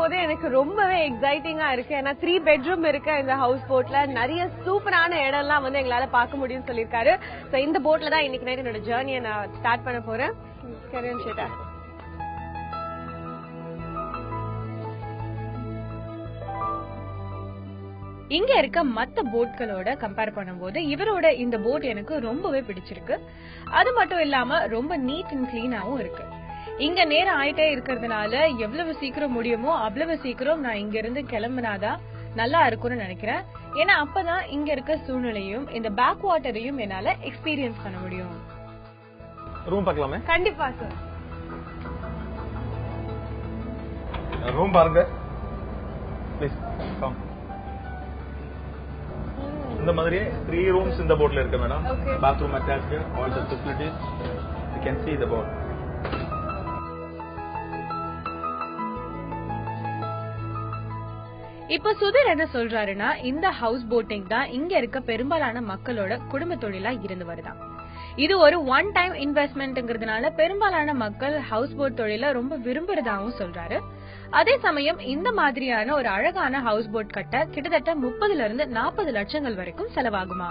போது எனக்கு ரொம்பவே எக்ஸைட்டிங்கா இருக்கு. ஏன்னா த்ரீ பெட்ரூம் இருக்கு இந்த ஹவுஸ் போட்ல நிறைய சூப்பரான இடம்லாம் வந்து எங்களால பார்க்க முடியும்னு சொல்லியிருக்காரு. சோ இந்த போட்ல தான் இன்னைக்கு நைட் என்னோட ஜேர்னியை நான் ஸ்டார்ட் பண்ண போறேன். கரியன் ஷேட்டா இங்க இருக்க மத்த போட்களோட கம்பேர் பண்ணும்போது இவரோட இந்த போட் எனக்கு ரொம்பவே பிடிச்சிருக்கு. அது மட்டும் இல்லாம ரொம்ப நீட் அண்ட் கிளீனாவும் இருக்கு. இங்க நேரம் ஆயிட்டே இருக்கிறதுனால எவ்வளவு சீக்கிரம் முடியுமோ அவ்வளவு சீக்கிரம் நான் இங்க இருந்து கிளம்புனாதான் நல்லா இருக்கும்னு நினைக்கிறேன். ஏன்னா அப்பதான் இங்க இருக்க சூழ்நிலையும் இந்த பேக் வாட்டரையும் என்னால எக்ஸ்பீரியன்ஸ் பண்ண முடியும். ரூம் பார்க்கலாமே? கண்டிப்பா சார் ரூம் பாருங்க. ப்ளீஸ் கம் இந்த மாதிரி த்ரீ ரூம்ஸ் இந்த போட்ல இருக்கு madam. Bathroom attached all the facilities you can see the boat இப்ப சுதீர் என்ன சொல்றாருன்னா இந்த ஹவுஸ் போட்டிங் தான் இங்க இருக்க பெரும்பாலான மக்களோட குடும்ப தொழிலா இருந்து வருதான் இது ஒரு ஒன் டைம் இன்வெஸ்ட்மெண்ட்ங்கிறதுனால பெரும்பாலான மக்கள் ஹவுஸ் போட் தொழில ரொம்ப விரும்புறதாவும் சொல்றாரு. அதே சமயம் இந்த மாதிரியான ஒரு அழகான ஹவுஸ் போட் கட்ட கிட்டத்தட்ட முப்பதுல இருந்து நாற்பது லட்சங்கள் வரைக்கும் செலவாகுமா?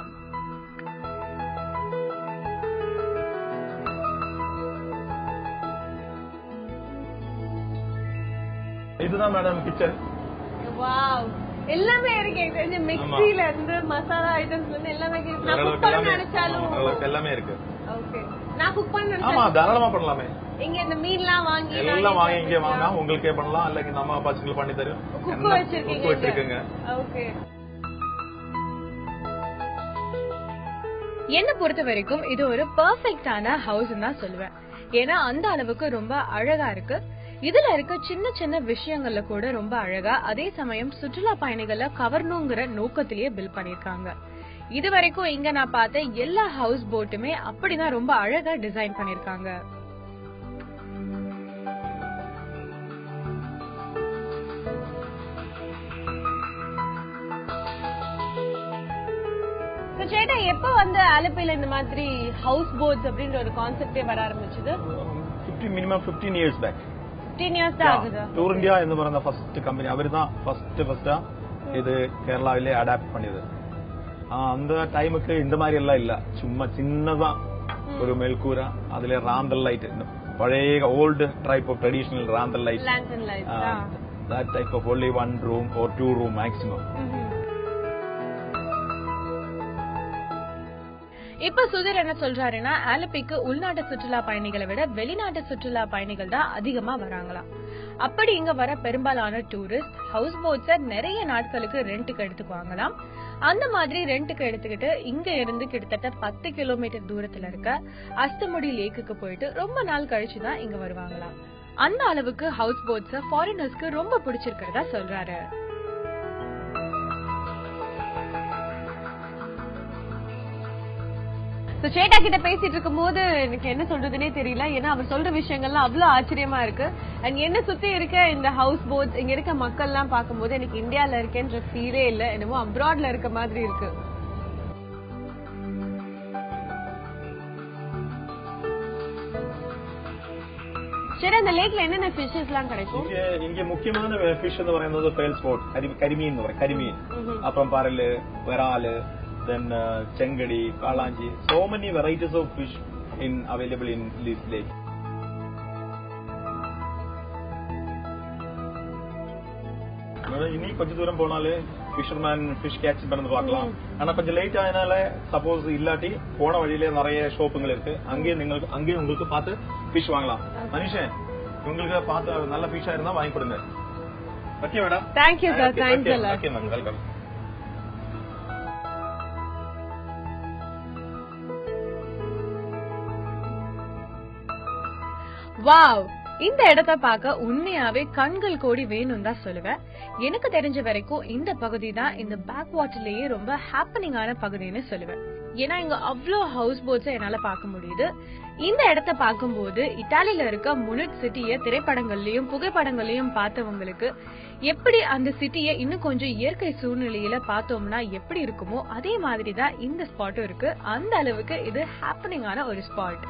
இதுதான் மேடம் கிச்சன் வாவ் எல்லாமே இருக்கு. எனக்கு தெரிஞ்ச மிக்ஸில இருந்து மசாலா ஐட்டம்ஸ்ல இருந்து எல்லாமே இருக்கு. நான் குக் பண்ண நினைச்சாலும் எல்லாமே இருக்கு. ஓகே நான் குக் பண்ண ஆமா நினைச்சாலும் தாராளமா பண்ணலாமே. இங்க இந்த மீன்லாம் வாங்கி எல்லாம் வாங்கி இங்கே வாங்கினா உங்களுக்கே பண்ணலாம். இல்ல இந்த அம்மா பசங்களுக்கு பண்ணி தரும் குக்கு வச்சிருக்கீங்க குக்கு வச்சிருக்கீங்க. ஓகே என்ன பொறுத்த வரைக்கும் இது ஒரு பெர்ஃபெக்டான ஹவுஸ் தான் சொல்லுவேன். ஏன்னா அந்த அளவுக்கு ரொம்ப அழகா இருக்கு. இதுல இருக்க சின்ன சின்ன விஷயங்கள்ல கூட ரொம்ப அழகா அதே சமயம் சுற்றுலா பயணிகளை கவரணுங்கிற நோக்கத்திலேயே பில் பண்ணிருக்காங்க இது வரைக்கும் இங்க நான் பார்த்த எல்லா ஹவுஸ் போட்டுமே அப்படிதான் ரொம்ப அழகா டிசைன் பண்ணிருக்காங்க சேட்டா எப்ப வந்து அலப்பையில இந்த மாதிரி ஹவுஸ் போட்ஸ் அப்படின்ற ஒரு கான்செப்டே வர ஆரம்பிச்சது? Minimum fifteen years back back 15 years தான் ஆகுது ടൂർ ഇന്ത്യ എന്ന് പറയുന്ന ഫസ്റ്റ് കമ്പനി അവർ தான் ஃபர்ஸ்ட் ஃபர்ஸ்டா இது கேரளாவிலே அடாப்ட் பண்ணியது ஆ, அந்த டைமுக்கு இந்த மாதிரி எல்லாம் இல்ல சும்மா சின்னதா ஒரு மேல்கூரை அதுல ராந்தல் லைட் பழைய old type of traditional ராந்தல் light lantern lights that type of only one room or two இப்ப சுதர் என்ன சொல்றாருன்னா ஆலப்பிக்கு உள்நாட்டு சுற்றுலா பயணிகளை விட வெளிநாட்டு சுற்றுலா பயணிகள் தான் அதிகமா வராங்களாம் அப்படி இங்க வர பெரும்பாலான டூரிஸ்ட் ஹவுஸ் போட்ஸ நிறைய நாட்களுக்கு ரெண்டுக்கு எடுத்துக்குவாங்களாம். அந்த மாதிரி ரெண்டுக்கு எடுத்துக்கிட்டு இங்க இருந்து கிட்டத்தட்ட பத்து கிலோமீட்டர் தூரத்துல இருக்க அஸ்தமுடி லேக்குக்கு போயிட்டு ரொம்ப நாள் கழிச்சு தான் இங்க வருவாங்களாம். அந்த அளவுக்கு ஹவுஸ் போட்ஸ ஃபாரினர்ஸ்க்கு ரொம்ப பிடிச்சிருக்கிறதா சொல்றாரு. சோ சேட்டா கிட்ட பேசிட்டு இருக்கும்போது எனக்கு என்ன சொல்றதுனே தெரியல. ஏன்னா அவர் சொல்ற விஷயங்கள்லாம் அவ்வளவு ஆச்சரியமா இருக்கு. அண்ட் என்ன சுத்தி இருக்க இந்த ஹவுஸ் போட் இங்க இருக்க மக்கள் எல்லாம் பாக்கும்போது எனக்கு இந்தியால இருக்கேன்ற ஃபீலே இல்ல. என்னமோ அப்ராட்ல இருக்க மாதிரி இருக்கு. ശരി അല്ല ലേക്കിൽ എന്തെന്ന ഫിഷസ് എല്ലാം കിടക്കും എനിക്ക് മുഖ്യമാണ് ഫിഷ് എന്ന് പറയുന്നത് ഫേൽസ് ബോട്ട് കരിമീൻ എന്ന് പറയും കരിമീൻ അപ്പം தென் செங்கடி காளாஞ்சி so so varieties varieties of in available available in this இனி கொஞ்ச தூரம் போனாலே பிஷர்மேன் ஃபிஷ் கேட்ச் பண்ணது பார்க்கலாம். ஆனா கொஞ்சம் லேட் ஆயினால சப்போஸ் இல்லாட்டி போன வழியில நிறைய ஷோப்புங்கள் இருக்கு. அங்கேயும் நீங்களுக்கு அங்கேயே உங்களுக்கு பார்த்து ஃபிஷ் வாங்கலாம். மனுஷன் உங்களுக்கு பார்த்து நல்ல ஃபிஷா இருந்தா வாங்கி கொடுங்க. Okay madam thank you sir thanks okay madam welcome wow. இந்த இடத்த பார்க்க உண்மையாவே கண்கள் கோடி வேணும் தான் சொல்லுவேன். எனக்கு தெரிஞ்ச வரைக்கும் இந்த பகுதி தான் இந்த பேக் வாட்டர்லயே ரொம்ப ஹாப்பனிங்கான பகுதின்னு சொல்லுவேன். ஏன்னா இங்க அவ்வளோ ஹவுஸ் போட்ஸ் என்னால பார்க்க முடியுது. இந்த இடத்த பார்க்கும்போது இத்தாலியில இருக்க முனிட் சிட்டிய திரைப்படங்கள்லயும் புகைப்படங்கள்லயும் பார்த்தவங்களுக்கு எப்படி அந்த சிட்டியை இன்னும் கொஞ்சம் இயற்கை சூழ்நிலையில பார்த்தோம்னா எப்படி இருக்குமோ அதே மாதிரி தான் இந்த ஸ்பாட்டும் இருக்கு. அந்த அளவுக்கு இது ஹாப்பனிங்கான ஒரு ஸ்பாட்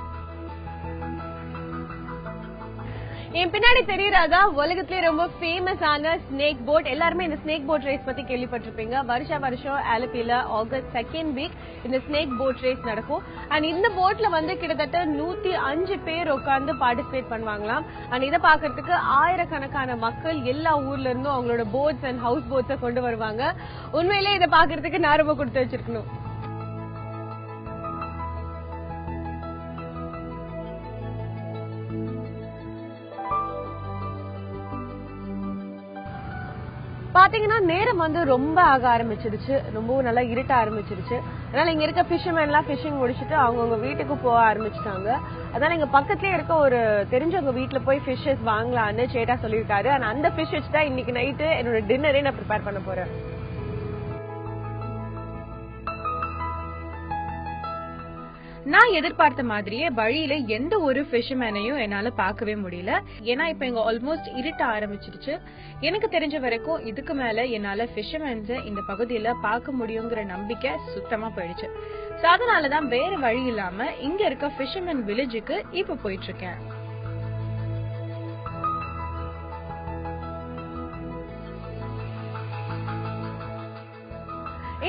என் பின்னாடி தெரியறதா? உலகத்திலே ரொம்ப ஃபேமஸ் ஆன ஸ்னேக் போட் எல்லாருமே இந்த ஸ்னேக் போட் ரேஸ் பத்தி கேள்விப்பட்டிருப்பீங்க. வருஷ வருஷம் ஆலப்பில ஆகஸ்ட் செகண்ட் வீக் இந்த ஸ்னேக் போட் ரேஸ் நடக்கும். அண்ட் இந்த போட்ல வந்து கிட்டத்தட்ட நூத்தி அஞ்சு பேர் உட்கார்ந்து பார்ட்டிசிபேட் பண்ணுவாங்களாம். அண்ட் இதை பாக்குறதுக்கு ஆயிரக்கணக்கான மக்கள் எல்லா ஊர்ல இருந்தும் அவங்களோட போட்ஸ் அண்ட் ஹவுஸ் போட்ஸை கொண்டு வருவாங்க. உண்மையிலேயே இதை பாக்குறதுக்கு நான் ரொம்ப கொடுத்து வச்சிருக்கணும். பாத்தீங்கன்னா நேரம் வந்து ரொம்ப ஆக ஆரம்பிச்சிருச்சு. ரொம்பவும் நல்லா இருட்ட ஆரம்பிச்சிருச்சு. அதனால இங்க இருக்க ஃபிஷர்மேன் எல்லாம் ஃபிஷிங் முடிச்சுட்டு அவங்கவுங்க வீட்டுக்கு போக ஆரம்பிச்சிட்டாங்க. அதனால இங்க பக்கத்துலயே இருக்க ஒரு தெரிஞ்சவங்க வீட்டுல போய் ஃபிஷ்ஷஸ் வாங்கலாம்னு சேட்டா சொல்லியிருக்காரு. ஆனா அந்த ஃபிஷ் வச்சு தான் இன்னைக்கு நைட்டு என்னோட டின்னரே நான் ப்ரிப்பேர் பண்ண போறேன். நான் எதிர்பார்த்த மாதிரியே வழியில எந்த ஒரு ஃபிஷ்மேனையும் என்னால பார்க்கவே முடியல. ஏன்னா இப்ப இங்க ஆல்மோஸ்ட் இருட்ட ஆரம்பிச்சிருச்சு. எனக்கு தெரிஞ்ச வரைக்கும் இதுக்கு மேல என்னால ஃபிஷ்மேன்ஸ் இந்த பகுதியில பார்க்க முடியுங்கிற நம்பிக்கை சுத்தமா போயிடுச்சு. அதனாலதான் வேற வழி இல்லாம இங்க இருக்க ஃபிஷர்மேன் வில்லேஜுக்கு இப்ப போயிட்டு இருக்கேன்.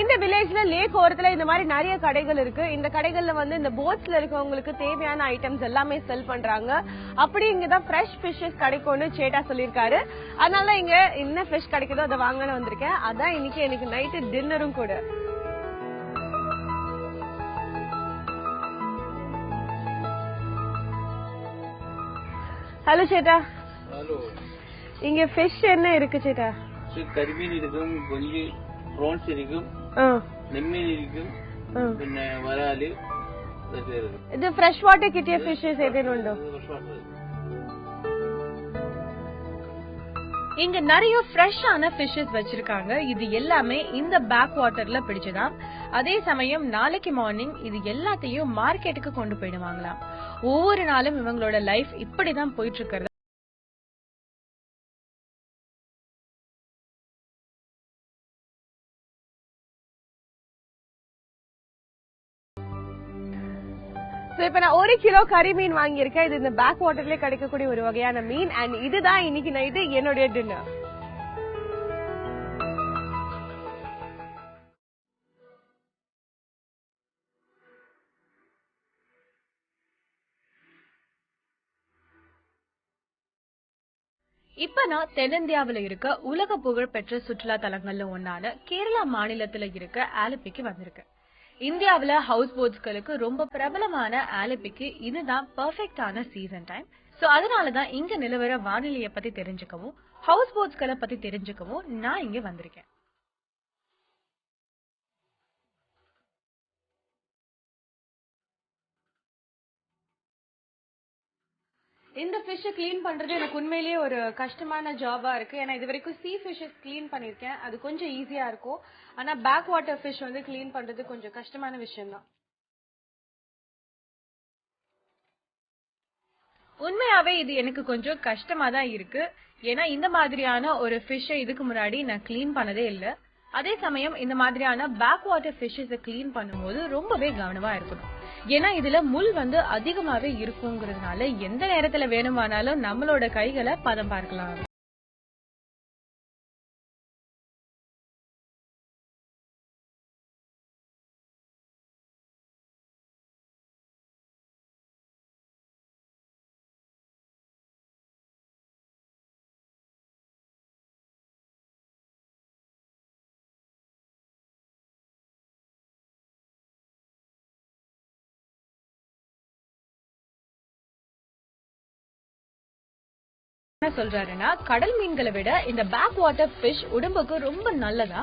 இந்த வில்லேஜ்ல லேக் ஓரத்துல இந்த மாதிரி நிறைய கடைகள் இருக்கு. இந்த கடைகள்ல வந்து இந்த போட்ஸ்ல இருக்கவங்களுக்கு தேவையான ஐட்டம்ஸ் எல்லாமே செல் பண்றாங்க. அப்படி இங்கதான் ஃப்ரெஷ் பிஷஸ் கிடைக்கும்னு சேட்டா சொல்லியிருக்காரு. அதனால இங்க என்ன ஃபிஷ் கிடைக்குதோ அதை வாங்கன்னு வந்திருக்கேன். அதான் இன்னைக்கு எனக்கு நைட்டு டின்னரும் கூட. ஹலோ சேட்டா. ஹலோ இங்க ஃபிஷ் என்ன இருக்கு சேட்டா? கரிமீன் இருக்கும் கொஞ்சம் ப்ரான்ஸ் இருக்கும். നെമ്മീൻ ഇരിക്കും ஆ. പിന്നെ വരാല് ഇതൊക്കെ ഇരിക്കും இது ஃப்ரெஷ் வாட்டர் கிட்டிய ஃபிஷஸ் ஏதேனும் உண்டோ ഇത് ഭക്ഷണം இங்க நிறைய ஃப்ரெஷ்ஷான ஃபிஷஸ் வச்சிருக்காங்க இது எல்லாமே இந்த பேக் வாட்டர்ல பிடிச்சதாம் அதே சமயம் நாளைக்கு மார்னிங் இது எல்லாத்தையும் மார்க்கெட்டுக்கு கொண்டு போயிடுவாங்களாம் ஒவ்வொரு நாளும் இவங்களோட லைஃப் இப்படிதான் போயிட்டு இருக்கிறது இப்ப நான் ஒரு கிலோ கறி மீன் வாங்கியிருக்கேன். இது இந்த பேக் வாட்டர்லயே கிடைக்கக்கூடிய ஒரு வகையான மீன். அண்ட் இதுதான் இன்னைக்கு நைட்டு என்னுடைய டின்னர் இப்ப நான் தென்னிந்தியாவில இருக்க உலக புகழ் பெற்ற சுற்றுலா தலங்கள்ல ஒன்னான கேரளா மாநிலத்துல இருக்க ஆலப்பிக்கு வந்திருக்கேன். இந்தியாவுல ஹவுஸ் போட்ஸ்களுக்கு ரொம்ப பிரபலமான ஆலப்பிக்கு இதுதான் பர்ஃபெக்டான சீசன் டைம் சோ அதனாலதான் இங்க நிலவர வானிலைய பத்தி தெரிஞ்சுக்கவும் ஹவுஸ் போட்ஸ்களை பத்தி தெரிஞ்சுக்கவும் நான் இங்க வந்திருக்கேன். இந்த ஃபிஷ் க்ளீன் பண்றது எனக்கு உண்மையிலேயே ஒரு கஷ்டமான ஜாபா இருக்கு. ஏன்னா இது வரைக்கும் சீ ஃபிஷஸ் க்ளீன் பண்ணிருக்கேன் அது கொஞ்சம் ஈஸியா இருக்கும். ஆனா பேக் வாட்டர் ஃபிஷ் வந்து க்ளீன் பண்றது கொஞ்சம் கஷ்டமான விஷயம் தான் உண்மையாவே இது எனக்கு கொஞ்சம் கஷ்டமா தான் இருக்கு. ஏன்னா இந்த மாதிரியான ஒரு ஃபிஷ்ஷை இதுக்கு முன்னாடி நான் க்ளீன் பண்ணதே இல்ல. அதே சமயம் இந்த மாதிரியான பேக் வாட்டர் ஃபிஷ்ஷஸ் க்ளீன் பண்ணும்போது ரொம்பவே கவனமா இருக்கணும். ஏன்னா இதுல முள் வந்து அதிகமாவே இருக்குங்கிறதுனால எந்த நேரத்துல வேணுமானாலும் நம்மளோட கைகளை பதம் பார்க்கலாம். என்ன சொல்றாருன்னா கடல் மீன்களை விட இந்த பேக் வாட்டர் ஃபிஷ் உடம்புக்கு ரொம்ப நல்லதா?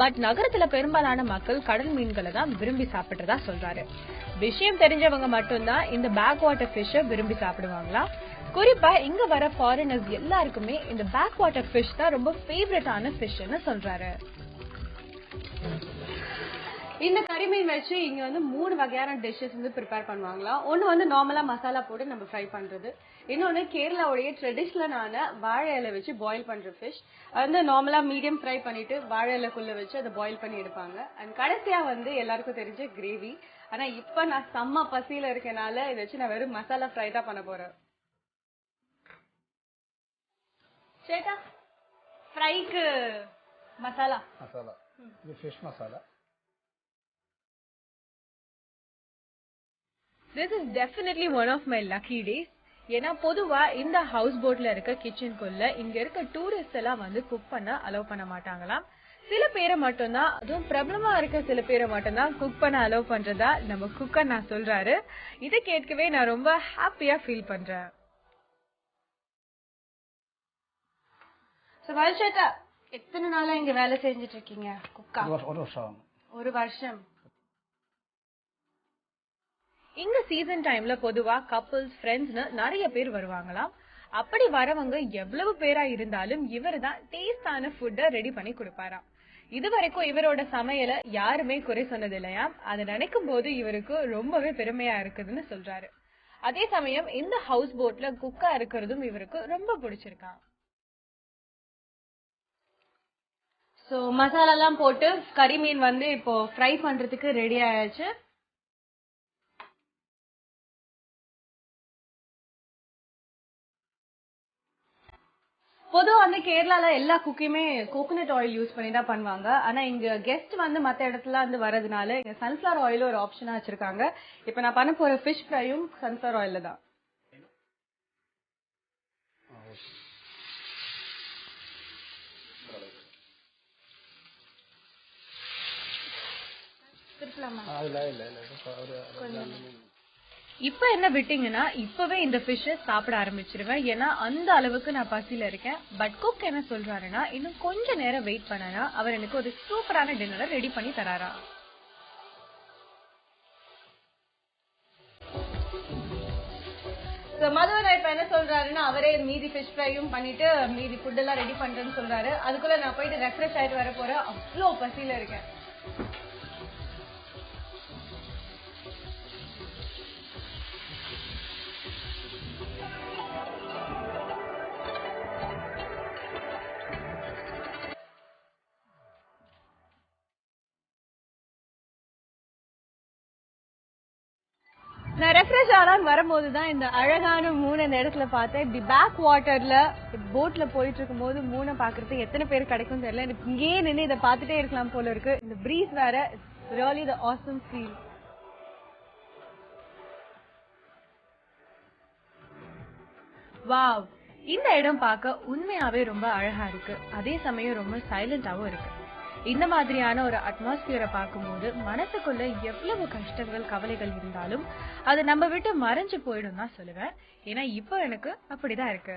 பட் நகரத்துல பெரும்பாலான மக்கள் கடல் மீன்களை தான் விரும்பி சாப்பிடுறதா சொல்றாரு. விஷயம் தெரிஞ்சவங்க மட்டும்தான் இந்த பேக் வாட்டர் ஃபிஷ்ஷை விரும்பி சாப்பிடுவாங்களா? குறிப்பா இங்க வர ஃபாரினர்ஸ் எல்லாருக்குமே இந்த பேக் வாட்டர் ஃபிஷ் தான் ரொம்ப ஃபேவரட்டான ஃபிஷ்னு சொல்றாரு. இந்த கறிமீன் வச்சு இங்க வந்து மூணு வகையான டிஷ்ஷஸ் வந்து ப்ரிப்பேர் பண்ணுவாங்களா? ஒன்னு வந்து நார்மலா மசாலா போட்டு நம்ம ஃப்ரை பண்றது. இன்னொன்னு கேரளாவுடைய ட்ரெடிஷ்னலான வாழை இலை வச்சு பாயில் பண்ற ஃபிஷ் வந்து நார்மலா மீடியம் ஃப்ரை பண்ணிட்டு வாழை இலைக்குள்ள வச்சு அதை பாயில் பண்ணி எடுப்பாங்க. அண்ட் கடைசியா வந்து எல்லாருக்கும் தெரிஞ்ச கிரேவி ஆனா இப்ப நான் செம்ம பசியில இருக்கனால இதை வச்சு நான் வெறும் மசாலா ஃப்ரை தான் பண்ண போறேன். சேட்டா ஃப்ரைக்கு மசாலா மசாலா இது fish masala this is definitely one of my lucky days ஏன்னா பொதுவா இந்த ஹவுஸ் போட்ல இருக்க கிச்சனுக்குள்ள இங்க இருக்க டூரிஸ்ட் எல்லாம் வந்து குக் பண்ண அலோவ் பண்ண மாட்டாங்களாம். சில பேரை மட்டும்தான் அதுவும் பிரபலமா இருக்க சில பேரை மட்டும்தான் குக் பண்ண அலோவ் பண்றதா நம்ம குக்கர் நான் சொல்றாரு. இதை கேட்கவே நான் ரொம்ப ஹாப்பியா ஃபீல் பண்றேன். எத்தனை நாளா இங்க வேலை செஞ்சுட்டு இருக்கீங்க குக்கா? ஒரு வருஷம். ஒரு வருஷம். இங்க சீசன் டைம்ல பொதுவா கப்பிள்ஸ் ஃப்ரெண்ட்ஸ்னு நிறைய பேர் வருவாங்களாம். அப்படி வரவங்க எவ்வளவு பேரா இருந்தாலும் இவர் தான் டேஸ்டான ஃபுட்டை ரெடி பண்ணி கொடுப்பாராம். இது வரைக்கும் இவரோட சமையலை யாருமே குறை சொன்னது இல்லையா? அதை நினைக்கும் போது இவருக்கு ரொம்பவே பெருமையா இருக்குதுன்னு சொல்றாரு. அதே சமயம் இந்த ஹவுஸ் போட்ல குக்கா இருக்கிறதும் இவருக்கு ரொம்ப பிடிச்சிருக்கான் சோ மசாலாலாம் போட்டு கறி மீன் வந்து இப்போ ஃப்ரை பண்றதுக்கு ரெடி ஆயாச்சு. பொதுவா வந்து கேரளால எல்லா குக்கையுமே கோகோனட் ஆயில் யூஸ் பண்ணி தான் பண்ணுவாங்க. ஆனா இங்க கெஸ்ட் வந்து மத்த இடத்துல வந்து வரதுனால இங்க சன்ஃபிளவர் ஆயிலும் ஒரு ஆப்ஷனா வச்சிருக்காங்க. இப்ப நான் பண்ண போற ஃபிஷ் ஃப்ரையும் சன்ஃபிளவர் ஆயில்ல தான். இல்லை இல்லை ஒரு இப்ப என்ன விட்டீங்கன்னா இப்பவே இந்த ஃபிஷ் சாப்பிட ஆரம்பிச்சிருவேன். ஏன்னா அந்த அளவுக்கு நான் பசியில இருக்கேன். பட் குக் என்ன சொல்றாருன்னா இன்னும் கொஞ்ச நேரம் வெயிட் பண்ணனா அவர் எனக்கு ஒரு சூப்பரான டின்னரை ரெடி பண்ணி தராரா? சோ மதுவன் இப்ப என்ன சொல்றாருன்னா அவரே மீதி ஃபிஷ் ஃப்ரையும் பண்ணிட்டு மீதி ஃபுட் எல்லாம் ரெடி பண்றேன்னு சொல்றாரு. அதுக்குள்ள நான் போயிட்டு ரெஃப்ரெஷ் ஆயிட்டு வர போறேன். அவ்வளோ பசியில இருக்கேன். நான் ரெஃப்ரெஷ் ஆலான்னு வரும்போது தான் இந்த அழகான மூணு இந்த இடத்துல பார்த்தேன். இப்படி பேக் வாட்டர்ல போட்ல போயிட்டு இருக்கும் போது மூணை பாக்குறதுக்கு எத்தனை பேர் கிடைக்கும் தெரியல. எனக்கு இங்கேயே நின்று இதை பார்த்துட்டே இருக்கலாம் போல இருக்கு. இந்த பிரீஸ் வேற really the awesome feel wow இந்த இடம் பார்க்க உண்மையாவே ரொம்ப அழகா இருக்கு. அதே சமயம் ரொம்ப சைலண்டாவும் இருக்கு. இந்த மாதிரியான ஒரு அட்மாஸ்பியரை பார்க்கும்போது மனசுக்குள்ள எவ்வளவு கஷ்டங்கள் கவலைகள் இருந்தாலும் அது நம்ம விட்டு மறைஞ்சு போயிடும் தான் சொல்லுவேன். ஏன்னா இப்போ எனக்கு அப்படிதான் இருக்கு.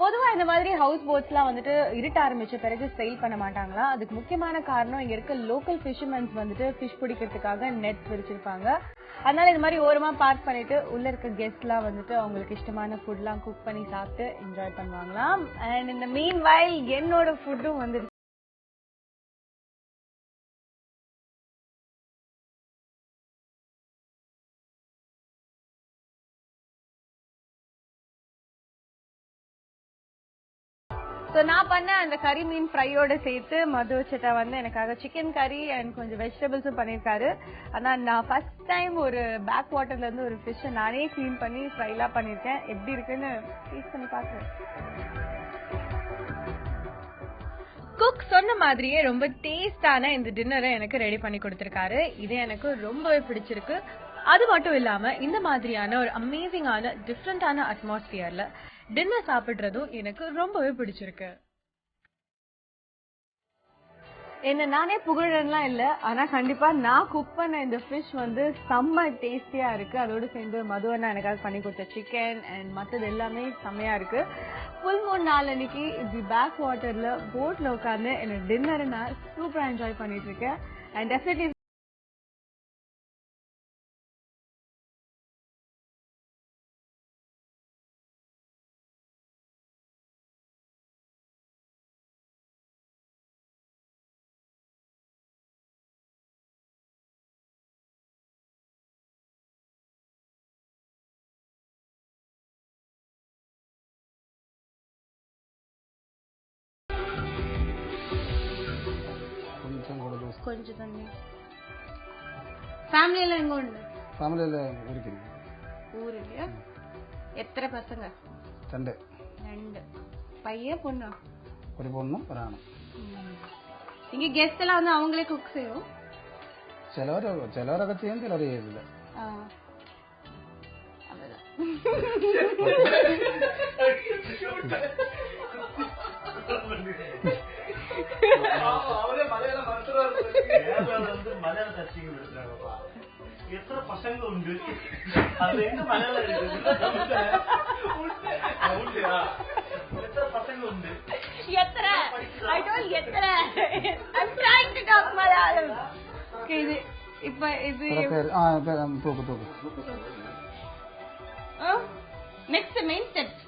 பொதுவா இந்த மாதிரி ஹவுஸ் போட்ஸ்லாம் வந்துட்டு இருட்ட ஆரம்பிச்ச பிறகு சேல் பண்ண மாட்டாங்களா? அதுக்கு முக்கியமான காரணம் இங்க இருக்க லோக்கல் பிஷர்மென்ஸ் வந்துட்டு ஃபிஷ் பிடிக்கிறதுக்காக நெட் விரிச்சிருப்பாங்க. அதனால இந்த மாதிரி ஓரமா பார்க் பண்ணிட்டு உள்ள இருக்க கெஸ்ட்லாம் வந்துட்டு அவங்களுக்கு இஷ்டமான ஃபுட் எல்லாம் குக் பண்ணி சாப்பிட்டு என்ஜாய் பண்ணுவாங்களாம். அண்ட் இந்த மீன் வயல் என்னோட ஃபுட்டும் வந்து ஸோ நான் பண்ண அந்த கறி மீன் ஃப்ரையோட சேர்த்து மது சிட்டா வந்து எனக்காக சிக்கன் கறி அண்ட் கொஞ்சம் வெஜிடபிள்ஸும் பண்ணியிருக்காரு ஆனா நான் ஃபர்ஸ்ட் டைம் ஒரு பேக் வாட்டர்ல இருந்து ஒரு ஃபிஷ்ஷை நானே க்ளீன் பண்ணி ஃப்ரைலாம் பண்ணியிருக்கேன் எப்படி இருக்குன்னு டேஸ்ட் பண்ணி பார்க்குறேன் குக் சொன்ன மாதிரியே ரொம்ப டேஸ்டான இந்த டின்னரை எனக்கு ரெடி பண்ணி கொடுத்துருக்காரு. இது எனக்கு ரொம்பவே பிடிச்சிருக்கு. அது மட்டும் இல்லாம இந்த மாதிரியான ஒரு அமேசிங்கான டிஃப்ரெண்டான அட்மாஸ்பியர்ல டின்னர் சாப்பிடுறதும் எனக்கு ரொம்பவே பிடிச்சிருக்கு. என்ன நானே புகழன்லாம் இல்ல. ஆனா கண்டிப்பா நான் குக் பண்ண இந்த ஃபிஷ் வந்து செம்ம டேஸ்டியா இருக்கு. அதோட சேர்ந்து மதுவண்ணா எனக்காக பண்ணி கொடுத்த சிக்கன் அண்ட் மற்றது எல்லாமே செம்மையா இருக்கு. ஃபுல் மூணு நாள் அன்னைக்கு இப்படி பேக் வாட்டர்ல போட்ல உட்காந்து என்னோட டின்னரை நான் சூப்பரா என்ஜாய் பண்ணிட்டு இருக்கேன். அண்ட் டெஃபினெட்லி మంచిదండి ಫ್ಯಾಮಿಲಿಯೆಲ್ಲ ಹೆಂಗ ಉಂಡು ಫ್ಯಾಮಿಲಿಯೆಲ್ಲ ಊರಿಗೆ ಊರಿಗೆ എത്ര പസങ്ക? രണ്ട്. രണ്ട്. പയ്യ പൊണ്ണോ ഒരു പൊണ്ണും ഒരാണും. നിങ്ങൾ ഗസ്റ്റ് എല്ലാം വന്ന് അവങ്ങളെ കുക്ക് ചെയ്യൂ. ചിലവര് ചിലവരൊക്കെ ചെയ്യും ചിലവർ ചെയ്യില്ല അവരാ அவரே மலையாள மருத்துவர் நெக்ஸ்ட் மெயின் ஸ்டெப்ஸ்